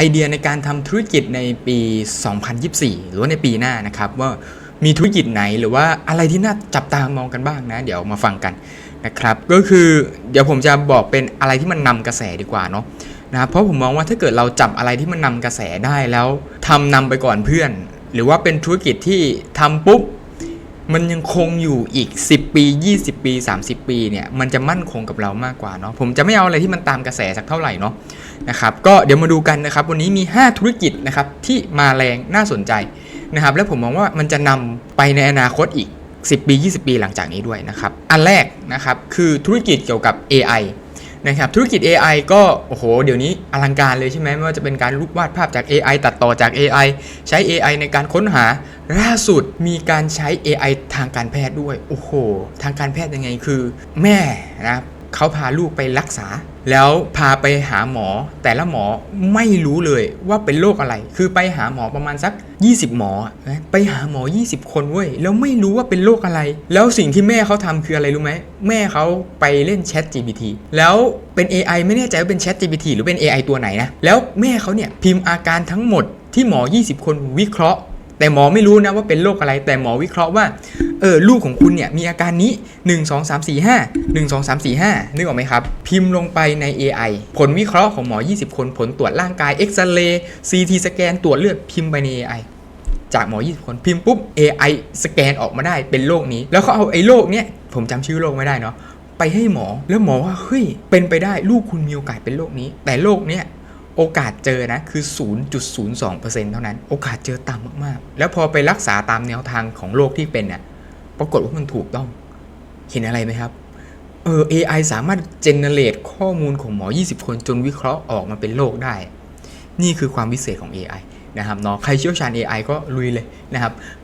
ไอเดียในการทำธุรกิจในปี 2024 หรือว่าในปีหน้านะครับว่ามีธุรกิจไหนหรือว่าอะไรที่น่าจับตามองกันบ้างนะ เดี๋ยวมาฟังกันนะครับ ก็คือเดี๋ยวผมจะบอกเป็นอะไรที่มันนำกระแสดีกว่าเนาะนะครับเพราะผมมองว่าถ้าเกิดเราจับอะไรที่มันนำกระแสได้แล้วทำนำไปก่อนเพื่อน หรือว่าเป็นธุรกิจที่ทำปุ๊บมันยังคงอยู่อีก 10 ปี 20 ปี 30 ปีเนี่ยมันจะมั่นคงกับเรามากกว่าเนาะผมจะไม่เอาอะไรที่มันตามกระแสสักเท่าไหร่เนาะ นะครับก็เดี๋ยวมาดูกันนะครับ วันนี้มี 5 ธุรกิจนะครับที่มาแรงน่าสนใจนะครับ และผมมองว่ามันจะนำไปในอนาคตอีก 10 ปี 20 ปีหลังจากนี้ด้วยนะครับ อันแรกนะครับคือธุรกิจเกี่ยวกับ AI นะครับธุรกิจ AI ก็โอ้โหเดี๋ยวนี้อลังการเลยใช่ไหมไม่ว่าจะเป็นการรูปวาดภาพจาก AI ตัดต่อจาก AI ใช้ AI ในการค้นหาล่าสุดมีการใช้ AI ทางการแพทย์ด้วย โอ้โห ทางการแพทย์ยังไงคือ แม่นะ เขาพาลูกไปรักษา แล้วพาไปหาหมอ แต่ละหมอไม่รู้เลยว่าเป็นโรคอะไร คือไปหาหมอประมาณสัก 20 หมอ ไปหาหมอ 20 คนเว้ย แล้วไม่รู้ว่าเป็นโรคอะไร แล้วสิ่งที่แม่เขาทำคืออะไรรู้ไหม แม่เขาไปเล่น Chat GPT แล้วเป็น AI ไม่แน่ใจว่าเป็น Chat GPT หรือเป็น AI ตัวไหนนะ แล้วแม่เขาเนี่ยพิมพ์อาการทั้งหมดที่หมอ 20 คนวิเคราะห์ แต่หมอไม่รู้นะว่าเป็นโรคอะไร แต่หมอวิเคราะห์ว่า เออลูกของคุณเนี่ยมีอาการนี้ 1 2 3 4 5 1 2 3 4 5 นึกออกไหมครับ พิมพ์ลงไปใน AI ผลวิเคราะห์ของหมอ 20 คนผลตรวจร่างกายเอ็กซเรย์ซีทีสแกนตรวจเลือดพิมพ์ไปใน AI จากหมอ 20 คนพิมพ์ปุ๊บ AI สแกนออกมาได้เป็นโรคนี้ แล้วเขาเอาไอ้โรคเนี้ยผมจำชื่อโรคไม่ได้เนาะไปให้หมอแล้วหมอว่าเฮ้ยเป็นไปได้ลูกคุณมีโอกาสเป็นโรคนี้ แต่โรคเนี้ยโอกาสเจอนะคือ 0.02%เท่านั้น โอกาสเจอต่ำมาก ๆ แล้วพอไปรักษาตามแนวทางของโรคที่เป็นเนี่ย ปรากฏว่ามันถูกต้อง เห็นอะไรไหมครับ เออ AI สามารถเจเนเรตข้อมูลของหมอ 20 คนจนวิเคราะห์ออกมาเป็นโรคได้ นี่คือความพิเศษของ AI นะครับเนาะใครเชี่ยวชาญ AI ก็ลุยเลยนะครับ